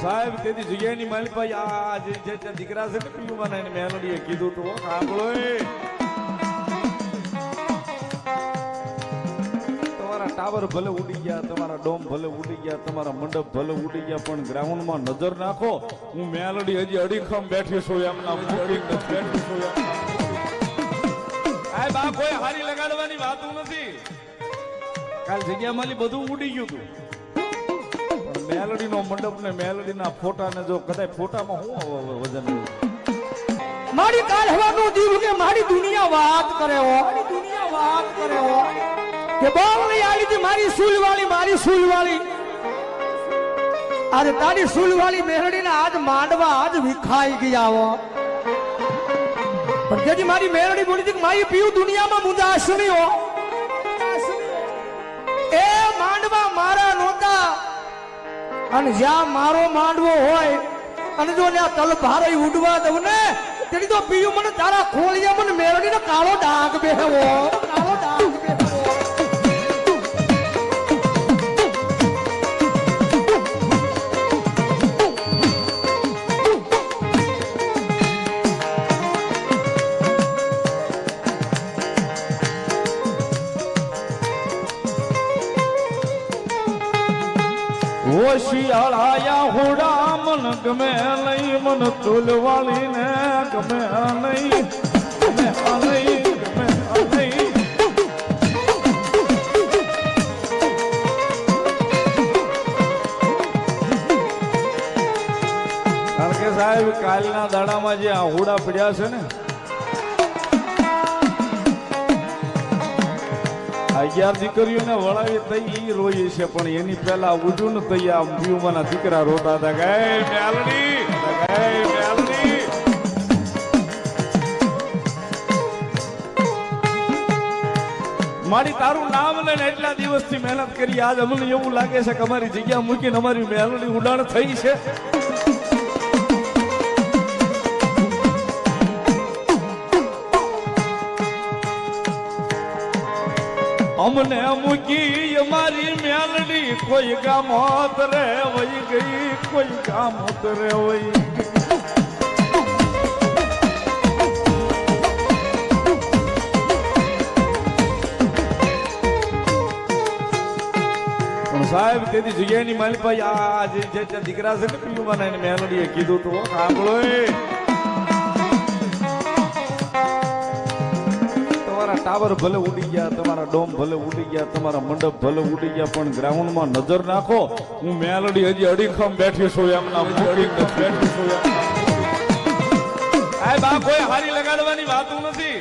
સાહેબ, તેથી જગ્યાની માલિક ભાઈ, આ જે જે દીકરા છે ને પીલું મને એને મેલોડીએ કીધું તો સાંભળો તમારા ટાવર ભલે ઉડી ગયા, તમારા ડોમ ભલે ઉડી ગયા, તમારા મંડપ ભલે ઉડી ગયા, પણ ગ્રાઉન્ડમાં નજર નાખો, હું મેલડી હજી અડીખમ બેઠી છું એમના બેઠી છું સાહેબ, આ કોઈ હારી લગાડવાની વાતું નથી. કાલ જગ્યા માલી બધું ઉડી ગયું હતું. મેલોડીનો મંડપ ને મેલડીના ફોટા જો કદાચ ફોટામાં હું વજન મારી કાઢવાનું જીવ કે મારી દુનિયા વાત કરે હો, મારી દુનિયા વાત કરે હો. કે બોલની આવી હતી મારી સુલવાળી મારી સુલવાળી આજે તારી સુલવાળી મેરડીના આજ માંડવા આજ વિખાઈ ગયા હો. પણ જેથી મારી મેરડી બોલી હતી મારી પીયું દુનિયામાં મુદાશની હો. એ માંડવા મારા નહોતા અને જ્યાં મારો માંડવો હોય, અને જો આ તલ ભારે ઉડવા દઉં ને, તેની તો પીયું મને તારા ખોલિયા મને મેળવીને કાળો ડાઘ બેહવો. હોશિયાળાયા હોડા મન ગમે નહીં, મન ચૂલવાળી ને ગમે નહીં ગમે નહીં. ગમે કે સાહેબ, કાલના દાડામાં જે આહુડા પડ્યા છે ને અગિયાર દીકરીઓને વળાવી તઈ ઈ છે, પણ એની પહેલા ઉજુન તઈ આ મ્યુમાના દીકરા રોતા હતા. ગાય મેલડી ગાય મેલડી. મારી તારું નામ લઈને એટલા દિવસથી મહેનત કરી, આજ અમને એવું લાગે છે કે અમારી જગ્યા મૂકીને અમારી મેલડી ઉડાણ થઈ છે. અમને મૂકી અમારી મેલડી, કોઈ ગામ હોત રે વહી ગઈ, કોઈ ગામ હોત રે વહી ગઈ. સાહેબ, તેથી જગ્યાની માલિક ભાઈ, આ જે દીકરા છે ને, પીલું મને મેલડીએ કીધું તું સાંભળો ટાવર ભલે ઉડી ગયા, તમારા ડોમ ભલે ઉડી ગયા, તમારા મંડપ ભલે ઉડી ગયા, પણ ગ્રાઉન્ડમાં નજર નાખો, હું મેલડી હજી અડીખમ બેઠી છું, એમના હું અડીખમ બેઠી છું. આ કોઈ હારી લગાડવાની વાતું નથી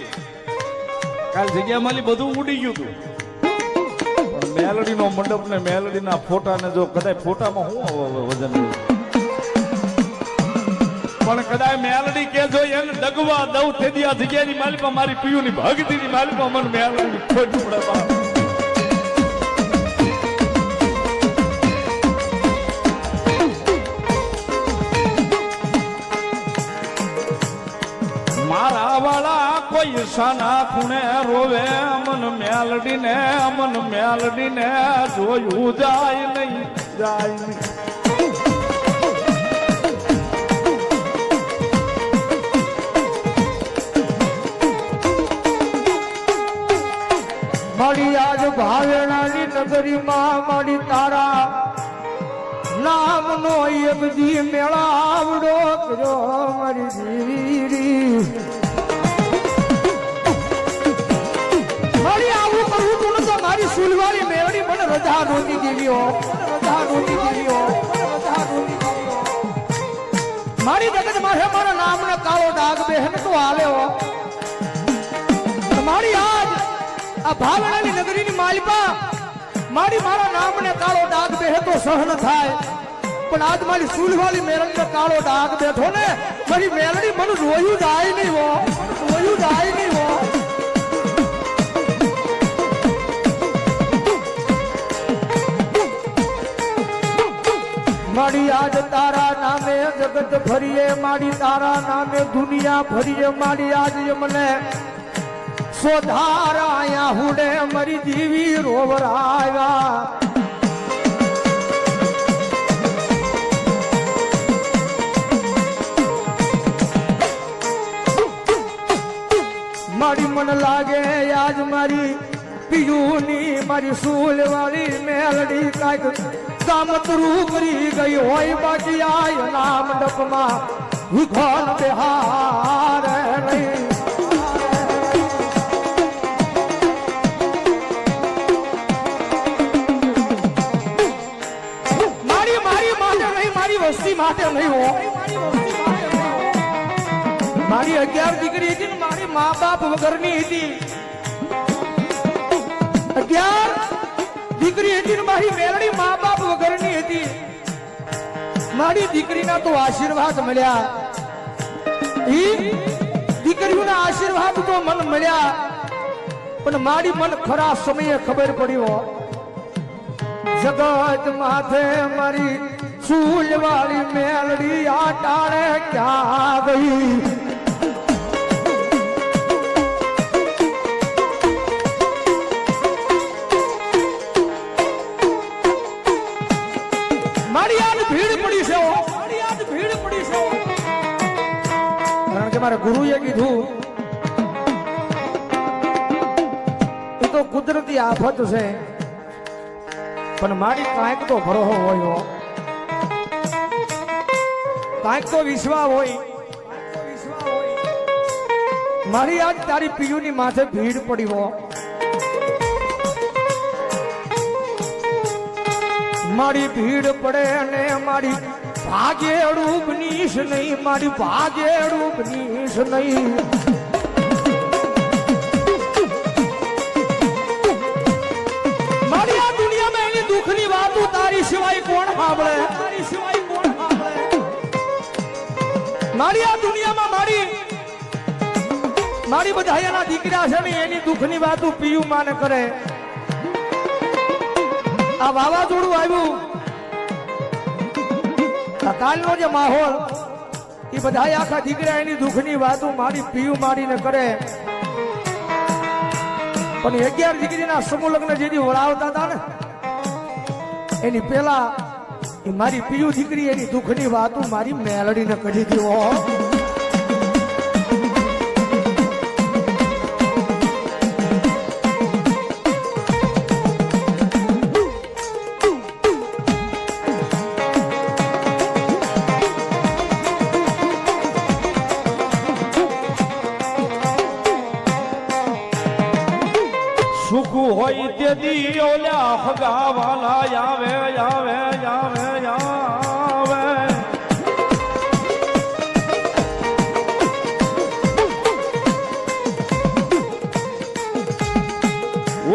કાલ જગ્યા માલી બધું ઉડી ગયું હતું મેલડીનો મંડપ ને મેલડીના ફોટા ને જો કદાચ ફોટામાં હવે વજન? પણ કદાચ મેલડી કે જો એને ડગવા દઉં તે દિયા જગ્યાની માલિકા મારી પિયુની ભગતીની માલિકા મને મેલડી ખોટું પડે કોઈ સાના ખૂણે રોવે, અમન મેલડી ને અમન મેલડી ને જોયું જાય નહીં જાય નહીં. મારી આજ ભાવેણાની નગરીમાં મારી તારા નામનો એક દી મેળાવડો કર્યો મારી દીરી. મારી આવું કરવું તું નતો મારી સુલવાળી મેળડી મને રજા નહોતી દેવીઓ રજા નહોતી દેવીઓ મારી જગત માથે મારા નામનો કાળો ડાઘ બેહન, તો હાલે આ ભાવનાની નગરીની માલિકા. મારી મારા નામને કાળો ડાઘ બેહે તો સહન થાય. પણ આજ મારી સુલવાલી મેરણને કાળો ડાઘ બેઠો ને મારી મેરણી મને રોયું જાય નહીં હો. રોયું જાય નહીં હો. મારી આજ તારા નામે જગત ફરીએ મારી તારા નામે દુનિયા ફરીએ મારી આજ મને સોધારાયા હુડે મરી દીવી રોવરાયા. મારી મન લાગે આજ મારી પિયુની, મારી સૂલ વાળી મેલડી કાંઈક કામતરું કરી ગઈ હોય બાકી આ નામ ડપમાં વિઘોન બિહાર નહીં. મારી માટે નહીં હો. મારી અગિયાર દીકરી હતી ને મારી મા બાપ વગરની હતી. અગિયાર દીકરી હતી ને મારી મેળણી મા બાપ વગરની હતી. મારી દીકરીના તો આશીર્વાદ મળ્યા. દીકરીઓના આશીર્વાદ તો મન મળ્યા. પણ મારી મન ખરા સમયે ખબર પડી જગત માથે મારી ફૂલ વાળી મેલડી આ ક્યાં ગઈ? એ તો કુદરતી આફત છે, પણ મારી કાંઈક તો ભરોહો હોય કાંઈક તો વિશ્વા હોય. મારી આજ તારી પિયુની માથે ભીડ પડી હો. મારી ભીડ પડે અને મારી ભાગેડું બનીશ નહીં, મારી ભાગેડું બનીશ નહીં. મારી આ દુનિયામાં મારી મારી બધા એના દીકરા છે ને એની દુઃખની વાત પીયું માને કરે. આ વાવાઝોડું આવ્યું. કાલનો જે માહોલ, એ બધા આખા દીકરા એની દુઃખની વાતો મારી પીયું મારીને કરે. પણ અગિયાર દીકરીના સમૂહ લગ્ન જેથી વળાવતા હતા ને, એની પેલા મારી પીયું દીકરી એની દુઃખની વાતો મારી મેલડીને કરી દીધો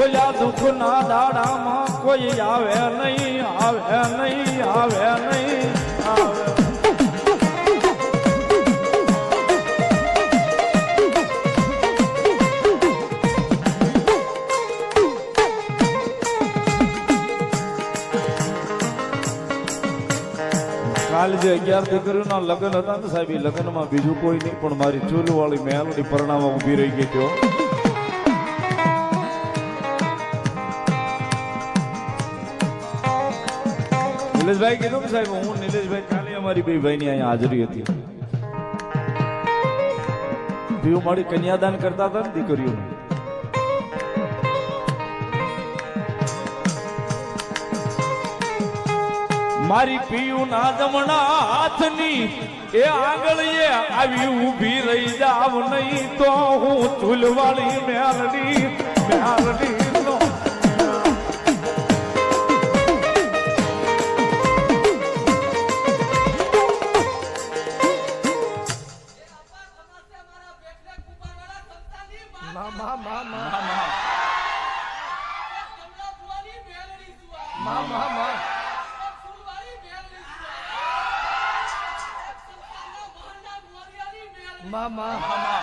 ઓલા દુઃખના દાડામાં કોઈ આવે નહીં આવે નહીં આવે નહીં, આવે. કાલ જે અગિયાર દીકરીઓના લગ્ન હતા ને સાહેબ, એ લગ્નમાં બીજું કોઈ નહીં, પણ મારી ચૂલવાળી વાળી મેલડી પરણામાં ઊભી રહી ગઈ નિલેશભાઈ કીધું સાહેબ, હું નિલેશભાઈ કાલે અમારી બે ભાઈની અહીંયા હાજરી હતી. પીવું મારી કન્યાદાન કરતા હતા ને દીકરીઓને. મારી પીયું ના જમણા હાથની એ આંગળીએ આવી ઊભી રહી જાવ નહીં તો હું ચૂલવાળી મેલડી મેલડી. મા મા મા મા મા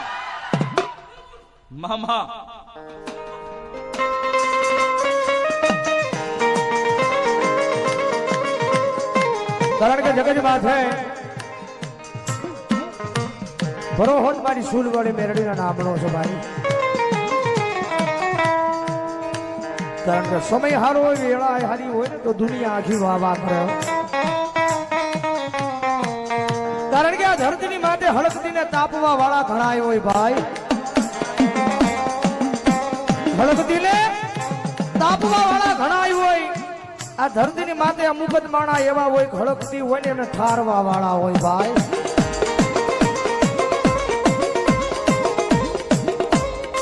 મામા કારણ કે જગત માથે ભરોહોટ મારી સુલ વાળી મેરડીના નામનો છે ભાઈ. કારણ કે સમય હારો હોય વેળા હારી હોય ને તો દુનિયા આખી વાહ કરે. કારણ કે આ ધરતીની માટે હળકતીને તાપવા વાળા ઘણા હોય ભાઈ. હળકતી ને તાપવા વાળા ઘણા હોય. આ ધરતીની માથે અમુક જ માણા એવા હોય હળકતી હોય ને એને ઠારવા વાળા હોય ભાઈ.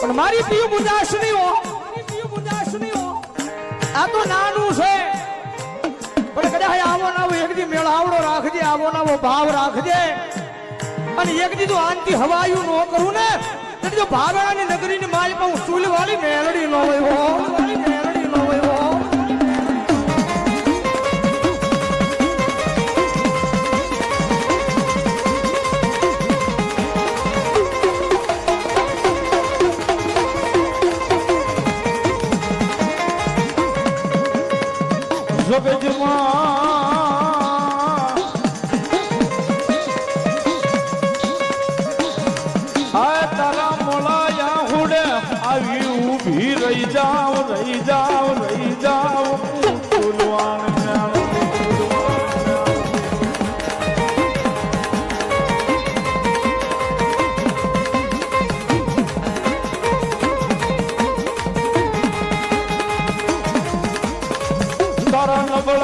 પણ મારી પ્રિય ઉદાસ મુદાસનીઓ તો નાનું છે. પણ કદાચ આવો નાવો એક દી મેળાવડો રાખજે, આવો નાવો ભાવ રાખજે. અને એક દી તો આનથી હવાયું ન કરું ને જો ભાવેણાની નગરીની માલિકા હું ચૂલ મેળડી ન હોય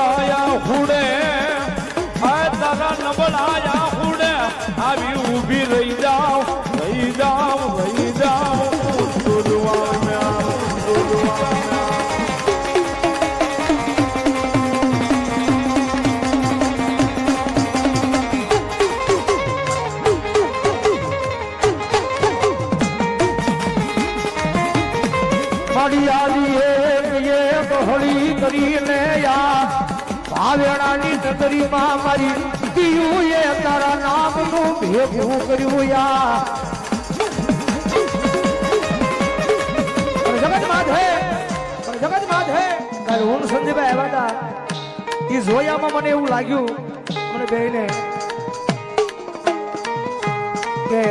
નબળાયા હુડે આ તારા નબળાયા હુડે આવી ઊભી રહી મારી દીયું એ તારા નામનું ભેગું કર્યું યા જગત માધે જગત માધે કાલે હું સંદીપભાઈ આવ્યા હતા. એ જોયામાં મને એવું લાગ્યું, મને બેને કે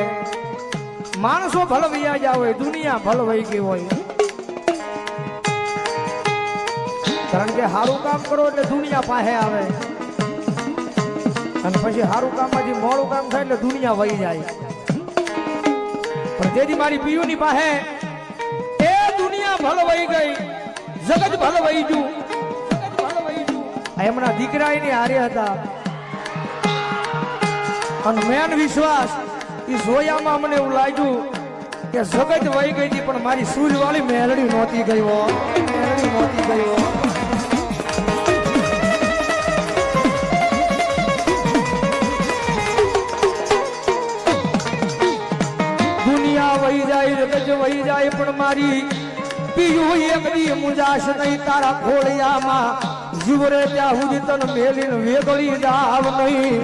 માણસો ભલવૈયા હોય દુનિયા ભલવાઈ ગઈ હોય. કારણ કે સારું કામ કરો એટલે દુનિયા પાસે આવે. અને પછી સારું કામમાંથી મોડું કામ થાય એટલે દુનિયા વહી જાય. પણ તેથી મારી પીયુની પાસે એ દુનિયા ભલ વહી ગઈ, જગત ભલ વહી ગયું. ગયું એમના દીકરા એની હારે હતા. અને મેન વિશ્વાસ એ જોયામાં મને એવું લાગ્યું કે જગત વહી ગઈ હતી, પણ મારી સૂર્યવાળી મેલડી નહોતી હો. મેલડી નહોતી ગઈ વહી જાય પણ મારી પીયું એક દી મુજાશ નહીં, તારા ખોળિયામાં જીવરે ત્યાં સુધી તન મેલીને વેગળી જાવ નહીં.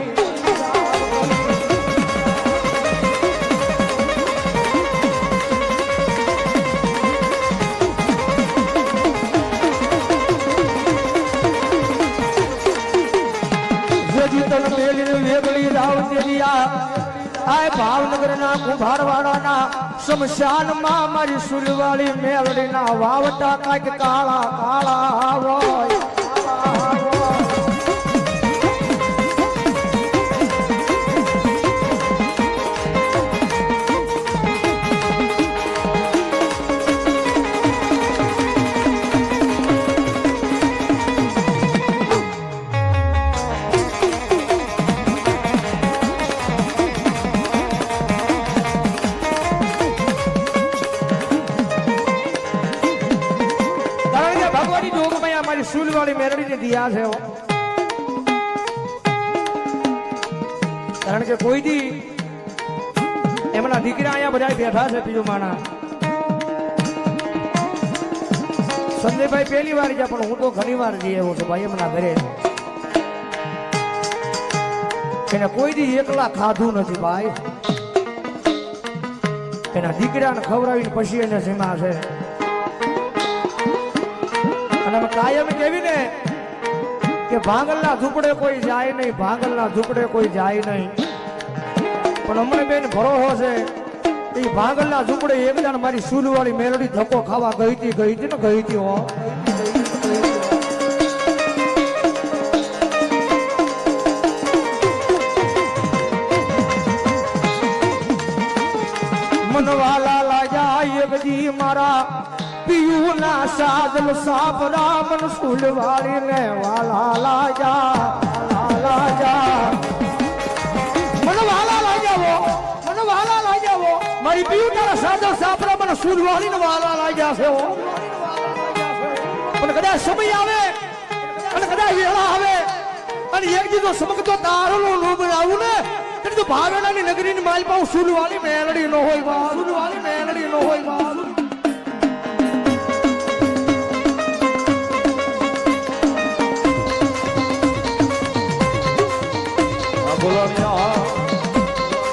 તન મેલીને વેગળી જાવ તેની આ આય ભાવનગર ના કુંભારવાડા ના શમશાનમાં મારી સુરવાળી મેલડી ના વાવટા કાંઈક કાળા કાળા હોય. જોગમાં વાળી મેરડી ની દિયા છે કારણ કે કોઈ દી એમના દીકરા અહીંયા બધા બેઠા છે બીજું માણા. સંજયભાઈ પહેલી વાર ગયા, પણ હું તો ઘણી વાર જઈ આવ્યો છું ભાઈ એમના ઘરે. એને કોઈ દી એકલા ખાધું નથી ભાઈ. એના દીકરાને ખવડાવીને પછી એને સીમા છે. કાયમ કેવી ને કે ભાંગલના ઝૂંપડે કોઈ જાય નહીં, ભાંગલના ઝૂંપડે કોઈ જાય નહીં. પણ અમને બેન ભરોસો છે એ ભાંગલના ઝૂંપડે એક જણ મારી સુલવાળી મેલડી ધક્કો ખાવા ગઈ હતી ગઈ હતી ને ગઈ હતી હો. મનવાલા લાજા એક બધી મારા પિયુના સાપ સાપરા મન ફૂલવાળીને વાલા લાજા લાજા. મને વાલા લાગ્યા વો, મને વાલા લાગ્યા વો. મારી પિયુ તારા સાદલ સાપરા મને ફૂલવાળીને વાલા લાગ્યા છે પણ કદાચ સમય આવે, અને કદાચ વેળા આવે, અને એક દીધો સમકતો તારલો નો બનાવું ને એટલે તો ભાવેણાની નગરીની માલ પાઉં સુલવાળી મેલડી નો હોય સુલવાળી મેલડી નો હોય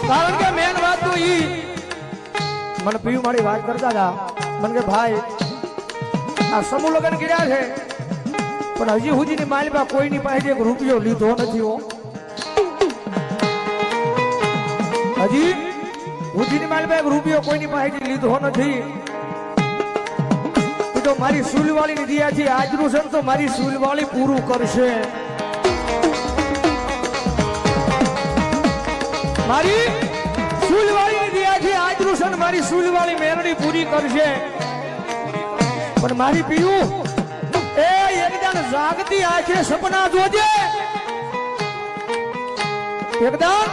કારણ કે વાત તો મને પીયું મારી વાત કરતા હતા. મને કે, ભાઈ, આ સમૂહ લગ્ન કર્યા છે, પણ હજી હુજીની માલિકા કોઈની પાસે એક રૂપિયો લીધો નથી હો. હજી હુજીની માલમાં એક રૂપિયો કોઈની પાસેથી લીધો નથી. તો મારી સુલવાળી ની છે. આજનું છે તો મારી સુલવાળી પૂરું કરશે. મારી સુલવાળી દિયા છે આજનું મારી સુલવાળી મેરડી પૂરી કરશે. પણ મારી પીયું એ એકદમ જાગતી આંખે સપના જોજે. એકદમ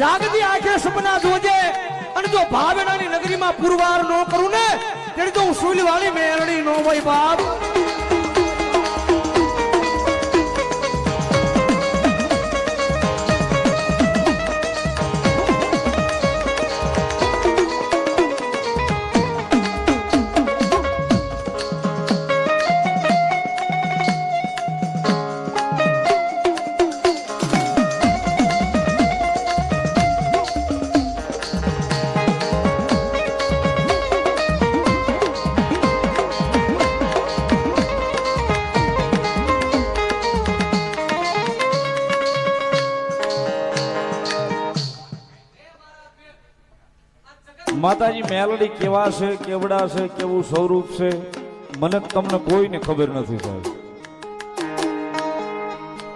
જાગતી આંખે સપના જોજે. અને જો ભાવનાની નગરીમાં પુરવાર ન કરું ને, ત્યારે તો હું સુલવાળી મેરડી નો હોય બાપ. મેલડી કેવા છે, કેવડા છે, કેવું સ્વરૂપ છે, મને તમને કોઈને ખબર નથી સાહેબ.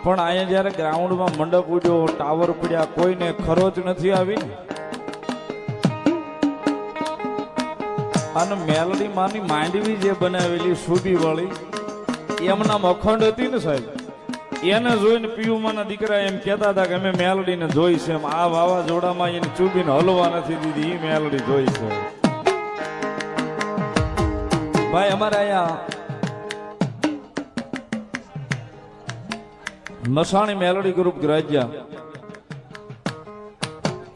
પણ અહીંયા જ્યારે ગ્રાઉન્ડમાં મંડપ ઉડ્યો, ટાવર પડ્યા, કોઈને ખરોચ નથી આવી અને મેલડી માની માંડવી જે બનાવેલી સુબી વાળી એમના અખંડ હતી ને સાહેબ? એને જોઈને પિયુમાના દીકરા એમ કહેતા હતા કે અમે મેલડીને જોઈ છે. આ વાવાઝોડામાં એને ચૂબીને હલવા નથી દીધી એ મેલડી જોઈ છે. ભાઈ, અમારે અહીંયા મસાણી મેલડી ગ્રુપ ગ્રાજ્યા.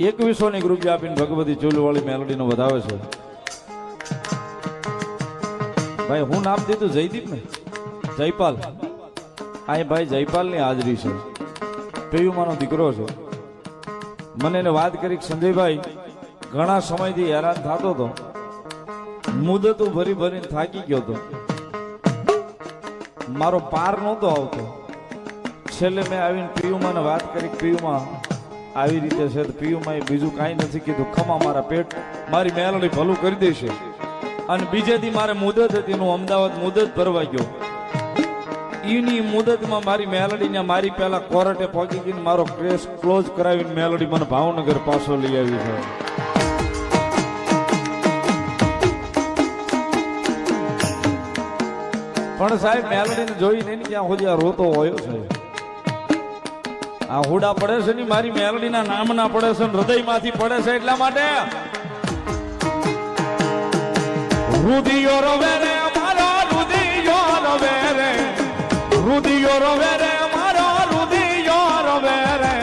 એકવીસો ની ગ્રુપ આપીને ભગવતી ચૂલવાળી મેલડીનો વધાવે છે. ભાઈ, હું નામ દીધું જયદીપ ને જયપાલ. અહીં ભાઈ જયપાલની હાજરી છે. પેયુમાનો દીકરો છે? મને એને વાત કરી સંજયભાઈ, ઘણા સમયથી હેરાન થતો હતો. મુદતો ભરી ભરીને થાકી ગયો હતો. મારો પાર નહોતો આવતો. છેલ્લે મેં આવીને પિયુમાને વાત કરી કે આવી રીતે છે તો પિયુમાં બીજું કાંઈ નથી કીધું. ખમા મારા પેટ, મારી મેલડી ભલું કરી દેશે. અને બીજેથી મારે મુદત હતી હું અમદાવાદ મુદત ભરવા ગયો. ઈની મુદતમાં મારી મેલડીને મારી પહેલા કોર્ટે પહોંચી ગઈને મારો કેસ ક્લોઝ કરાવીને મેલડી મને ભાવનગર પાછો લઈ આવી છે. પણ સાહેબ, મેલડીને જોઈ નહીં ક્યાં સુધી આ રોતો હોય છે? આ હુડા પડે છે ને, મારી મેલડીના નામના પડે છે ને, હૃદયમાંથી પડે છે એટલા માટે. રુધિયો રવે રુધિયો રવે રે મારો રુદિયો રવે રે.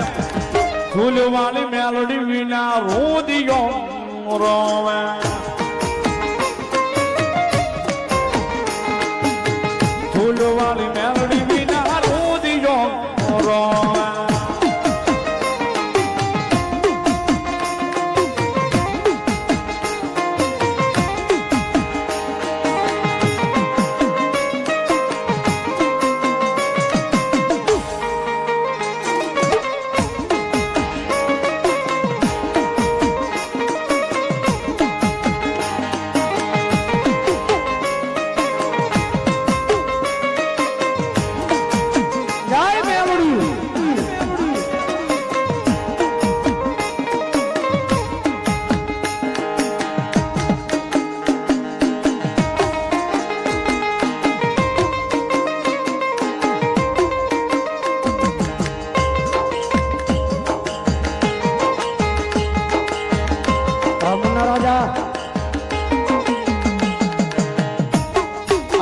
ફૂલવાળી મેલોડી વિના રુધિયો રોવે.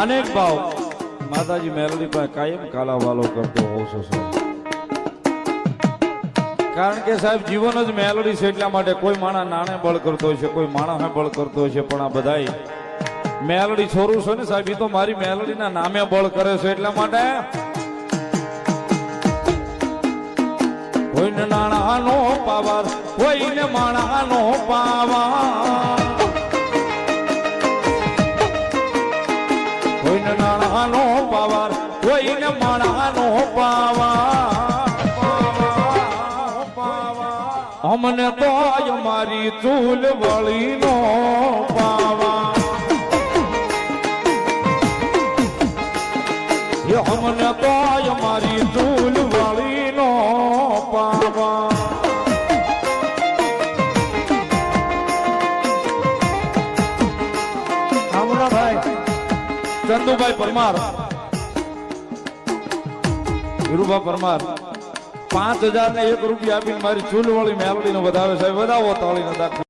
અનેક ભાવ. માતાજી મેલડી પાસે કાયમ કાલા વાલો કરતો હોઉં છું, સાહેબ. કારણ કે, સાહેબ, જીવન જ મેલડી છે એટલા માટે કોઈ માણસ નાણે બળ કરતો છે કોઈ માણા બળ કરતો છે પણ આ બધાય મેલડી છોરું છે ને, સાહેબ, એ તો મારી મેલડીના નામે બળ કરે છે એટલા માટે. કોઈને નાણાનો પાવર, કોઈને માણાનો પાવર. કોઈને નાણાનો પાવાર, કોઈને માણાનો પાવા અમને તો મારી ચૂલ વળીનો પાવા અમને તો મારી ચૂલ વળીનો પાવા ચંદુભાઈ પરમાર. વીરુભા પરમાર. પાંચ હજાર ને એક રૂપિયા આપીને મારી ચૂલ વાળી મેલડી નો વધાવે સાહેબ વધાવો તાળીનો દાખલો.